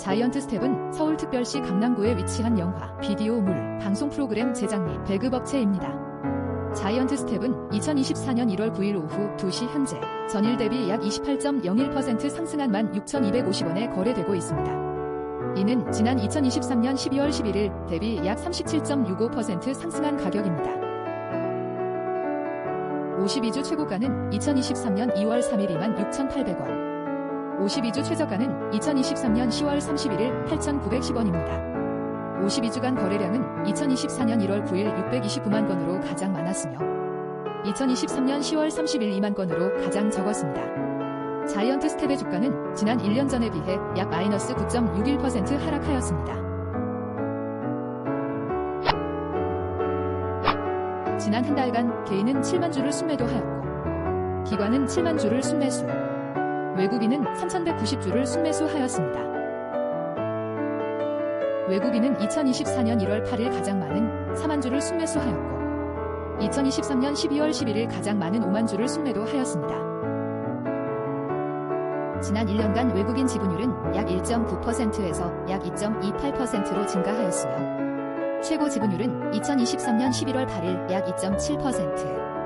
자이언트 스텝은 서울특별시 강남구에 위치한 영화, 비디오 물, 방송 프로그램 제작 및 배급업체입니다. 자이언트 스텝은 2024년 1월 9일 오후 2시 현재 전일 대비 약 28.01% 상승한 16,250원에 거래되고 있습니다. 이는 지난 2023년 12월 11일 대비 약 37.65% 상승한 가격입니다. 52주 최고가는 2023년 2월 3일 26,800원. 52주 최저가는 2023년 10월 31일 8,910원입니다. 52주간 거래량은 2024년 1월 9일 629만 건으로 가장 많았으며 2023년 10월 30일 2만 건으로 가장 적었습니다. 자이언트 스텝의 주가는 지난 1년 전에 비해 약 마이너스 9.61% 하락하였습니다. 지난 한 달간 개인은 7만 주를 순매도하였고 기관은 7만 주를 순매수, 외국인은 3,190주를 순매수하였습니다. 외국인은 2024년 1월 8일 가장 많은 4만 주를 순매수하였고 2023년 12월 11일 가장 많은 5만 주를 순매도 하였습니다. 지난 1년간 외국인 지분율은 약 1.9%에서 약 2.28%로 증가하였으며 최고 지분율은 2023년 11월 8일 약 2.7%,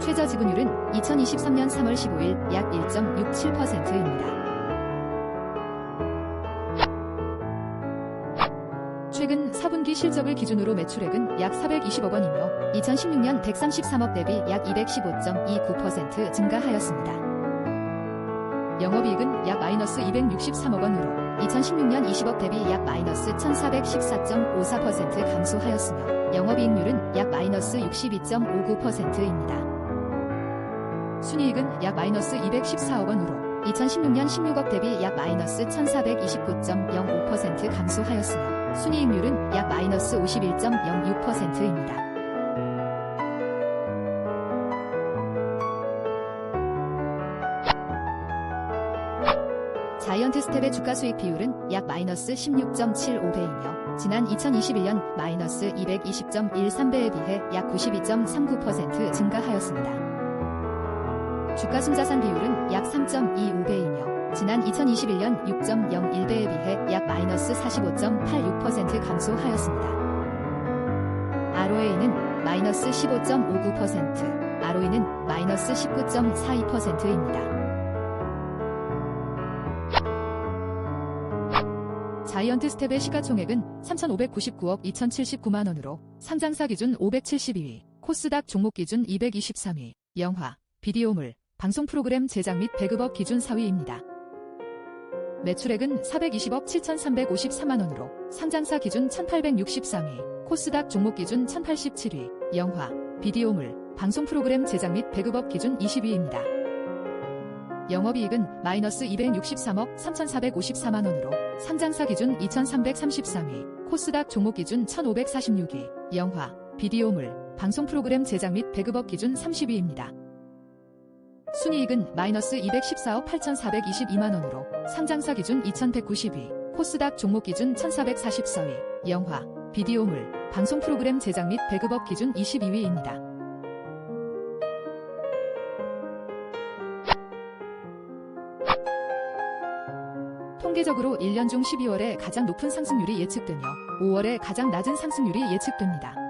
최저 지분율은 2023년 3월 15일 약 1.67%입니다. 최근 4분기 실적을 기준으로 매출액은 약 420억 원이며 2016년 133억 대비 약 215.29% 증가하였습니다. 영업이익은 약 마이너스 263억 원으로 2016년 20억 대비 약 마이너스 1414.54% 감소하였으며 영업이익률은 약 마이너스 62.59%입니다. 순이익은 약 마이너스 214억 원으로 2016년 16억 대비 약 마이너스 1429.05% 감소하였으며 순이익률은 약 마이너스 51.06%입니다. 자이언트 스텝의 주가 수익 비율은 약 마이너스 16.75배이며 지난 2021년 마이너스 220.13배에 비해 약 92.39% 증가하였습니다. 주가 순자산 비율은 약 3.25배이며 지난 2021년 6.01배에 비해 약 마이너스 45.86% 감소하였습니다. ROA는 마이너스 15.59%, ROE는 마이너스 19.42%입니다. 자이언트 스텝의 시가총액은 3,599억 2,079만 원으로 상장사 기준 572위, 코스닥 종목 기준 223위, 영화, 비디오물, 방송 프로그램 제작 및 배급업 기준 4위입니다. 매출액은 420억 7,354만 원으로 상장사 기준 1,863위, 코스닥 종목 기준 1,087위, 영화, 비디오물, 방송 프로그램 제작 및 배급업 기준 20위입니다. 영업이익은 마이너스 263억 3,454만 원으로 상장사 기준 2,333위, 코스닥 종목 기준 1,546위, 영화, 비디오물, 방송 프로그램 제작 및 배급업 기준 30위입니다. 순이익은 마이너스 214억 8,422만 원으로 상장사 기준 2,190위, 코스닥 종목 기준 1,444위, 영화, 비디오물, 방송 프로그램 제작 및 배급업 기준 22위입니다. 통계적으로 1년 중 12월에 가장 높은 상승률이 예측되며 5월에 가장 낮은 상승률이 예측됩니다.